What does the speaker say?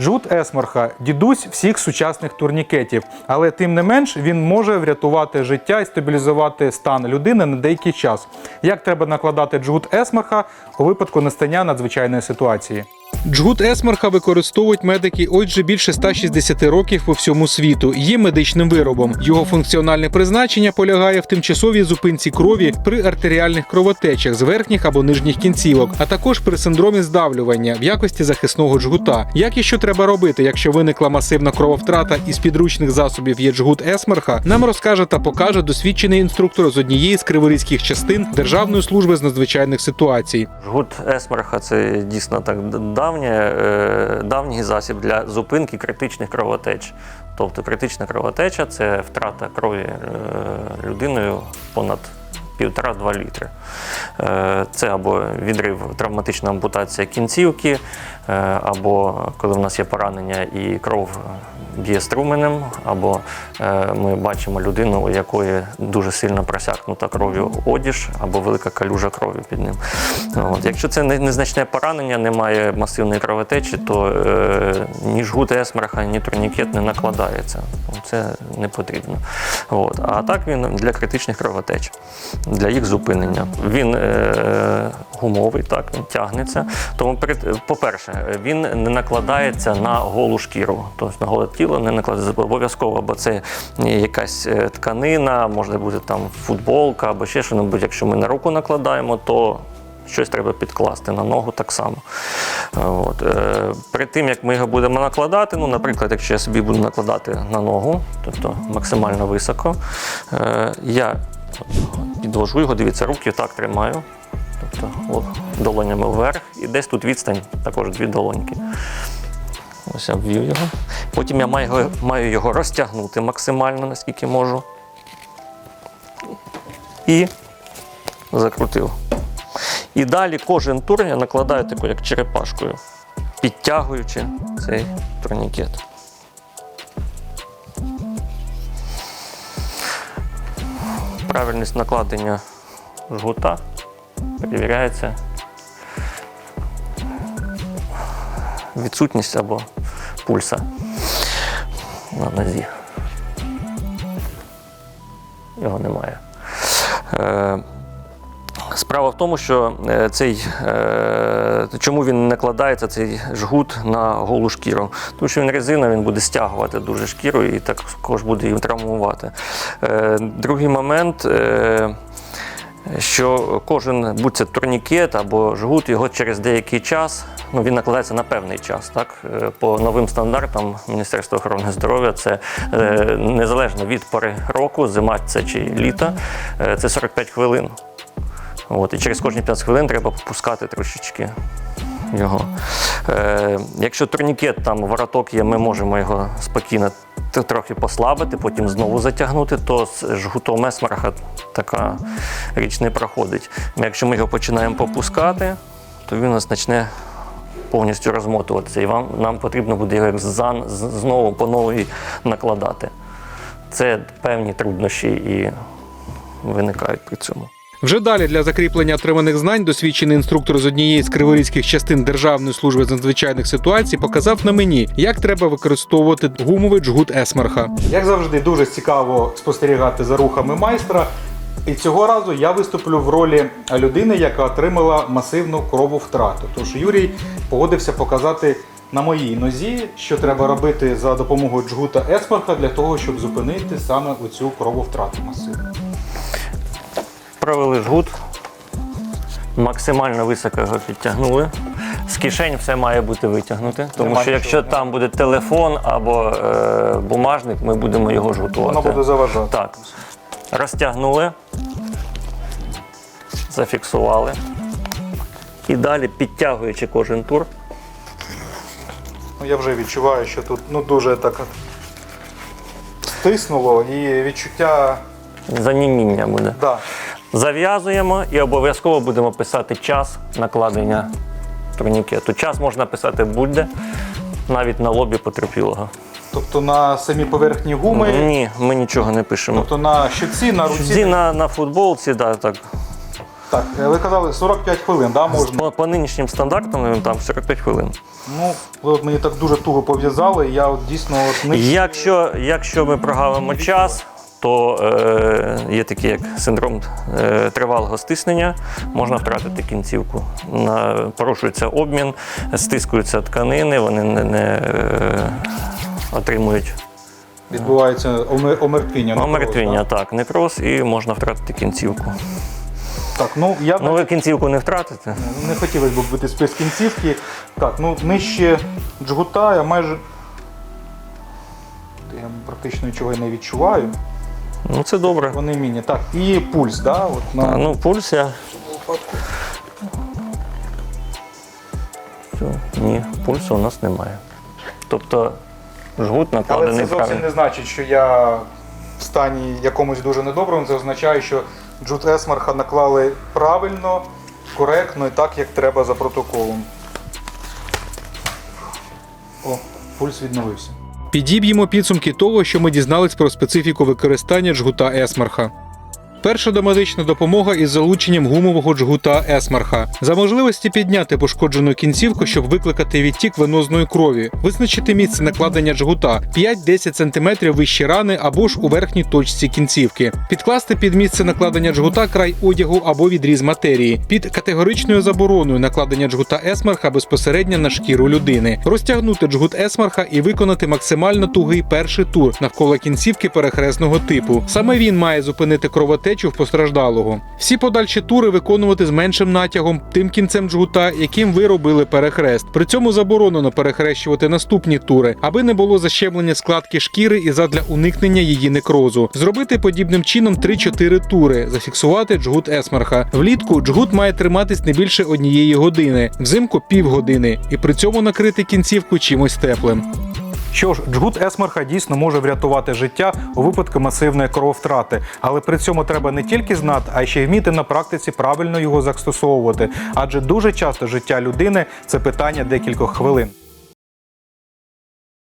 Джуд Есмарха дідусь всіх сучасних турнікетів, але тим не менш він може врятувати життя і стабілізувати стан людини на деякий час. Як треба накладати джут Есмарха у випадку настання надзвичайної ситуації? Джгут Есмарха використовують медики ось вже більше 160 років по всьому світу. Є медичним виробом. Його функціональне призначення полягає в тимчасовій зупинці крові при артеріальних кровотечах з верхніх або нижніх кінцівок, а також при синдромі здавлювання в якості захисного джгута. Як і що треба робити, якщо виникла масивна крововтрата із підручних засобів є джгут Есмарха, нам розкаже та покаже досвідчений інструктор з однієї з криворізьких частин Державної служби з надзвичайних ситуацій. Жгут Есмерха це дійсно так давнє, е, давній засіб для зупинки критичних кровотеч. Тобто критична кровотеча це втрата крові е, людиною понад півтора-два літри. Е, Це або відрив, травматична ампутація кінцівки, е, або коли в нас є поранення і кров б'є струменем, або е, ми бачимо людину, у якої дуже сильно просякнута кров'ю одіж, або велика калюжа крові під ним. От. Якщо це незначне поранення, немає масивної кровотечі, то ні жгут есмерха, ні турнікет не накладається. Це не потрібно. От. А так він для критичних кровотеч, для їх зупинення. Він е, гумовий, так, він тягнеться. Тому, по-перше, він не накладається на голу шкіру, тобто на голе тіло не накладається обов'язково, бо це якась е, тканина, може бути там футболка або ще щось. Якщо ми на руку накладаємо, то щось треба підкласти на ногу так само. От. Е, перед тим, як ми його будемо накладати, ну, наприклад, якщо я собі буду накладати на ногу, тобто максимально високо, е, я підвожу його, дивіться, руки так тримаю. Тобто о, долонями вверх і десь тут відстань, також дві долоньки. Ось я ввів його. Потім я маю маю його розтягнути максимально, наскільки можу. І закрутив. І далі кожен тур я накладаю таку, як черепашкою, підтягуючи цей турнікет. Правильність накладення жгута перевіряється відсутність або пульса на нозі. Його немає. Справа в тому, що е, цей, е, чому він накладається, цей жгут на голу шкіру. Тому що він резина, він буде стягувати дуже шкіру і також буде її травмувати. Е, Другий момент. що кожен, будь це турнікет або жгут, його через деякий час, ну він накладається на певний час. Так? По новим стандартам Міністерства охорони здоров'я це е, незалежно від пори року, зима це чи літо, е, це 45 хвилин. От, і через кожні 5 хвилин треба попускати трошечки його. Е, якщо турнікет там вороток є, ми можемо його спокійно трохи послабити, потім знову затягнути, то з жгутом есмарха така річ не проходить. Якщо ми його починаємо попускати, то він у нас почне повністю розмотуватися, і вам, нам потрібно буде його зан, знову по новій накладати. Це певні труднощі і виникають при цьому. Вже далі для закріплення отриманих знань досвідчений інструктор з однієї з криворізьких частин Державної служби з надзвичайних ситуацій показав на мені, як треба використовувати гумовий джгут Есмарха. Як завжди, дуже цікаво спостерігати за рухами майстра. І цього разу я виступлю в ролі людини, яка отримала масивну крововтрату. Тож Юрій погодився показати на моїй нозі, що треба робити за допомогою джгута Есмарха для того, щоб зупинити саме оцю крововтрату масивну. Провели жгут, максимально високо його підтягнули. З кишень все має бути витягнуте, тому що якщо там буде телефон або е, бумажник, ми будемо його жгутувати. Воно буде заважати. Так. Розтягнули, зафіксували. І далі, підтягуючи кожен тур, Ну, я вже відчуваю, що тут ну, дуже так стиснуло і відчуття. заніміння буде. Да. Зав'язуємо і обов'язково будемо писати час накладення турнікету. Час можна писати будь-де, навіть на лобі потерпілого. Тобто на самій поверхні гуми, Ні, ми нічого не пишемо. тобто на щоці, на руці. Ді на, на футболці, да, так. Так, е, ви казали 45 хвилин, да, можна? По, по нинішнім стандартам там 45 хвилин. Ну, ви от мені так дуже туго пов'язали, я от дійсно от не Якщо, якщо ми прогавимо час, то е, є такий як синдром е, тривалого стиснення, можна втратити кінцівку. На, порушується обмін, стискуються тканини, вони не, не е, отримують відбувається омер- омертвіння. некроз, омертвіння, да? так, некроз, і можна втратити кінцівку. Так, ну я Ну, ви кінцівку не втратите. не хотілося б бути спис кінцівки. Так, ну нижче джгута я майже. Я практично нічого не відчуваю. Ну, це добре. Вони міні. Так, і пульс, да? От на... А, ну, пульс я. Все, ні, пульсу у нас немає. Тобто жгут Але це зовсім правильно. не значить, що я в стані якомусь дуже недоброму. Це означає, що джут Есмарха наклали правильно, коректно і так, як треба за протоколом. О, пульс відновився. Підіб'ємо підсумки того, що ми дізнались про специфіку використання джгута Есмарха. Перша домедична допомога із залученням гумового джгута Есмарха. За можливості підняти пошкоджену кінцівку, щоб викликати відтік венозної крові, визначити місце накладення джгута 5-10 см вище рани або ж у верхній точці кінцівки, підкласти під місце накладення джгута край одягу або відріз матерії, під категоричною забороною накладення джгута Есмарха безпосередньо на шкіру людини, розтягнути джгут Есмарха і виконати максимально тугий перший тур навколо кінцівки перехресного типу. Саме він має зупинити кровотечу в постраждалого. Всі подальші тури виконувати з меншим натягом, тим кінцем джгута, яким ви робили перехрест. При цьому заборонено перехрещувати наступні тури, аби не було защемлення складки шкіри і задля уникнення її некрозу. Зробити подібним чином 3-4 тури, зафіксувати джгут Есмарха. Влітку джгут має триматись не більше однієї години, взимку півгодини, і при цьому накрити кінцівку чимось теплим. Що ж, джгут Есмарха дійсно може врятувати життя у випадку масивної крововтрати, але при цьому треба не тільки знати, а ще й вміти на практиці правильно його застосовувати. Адже дуже часто життя людини це питання декількох хвилин.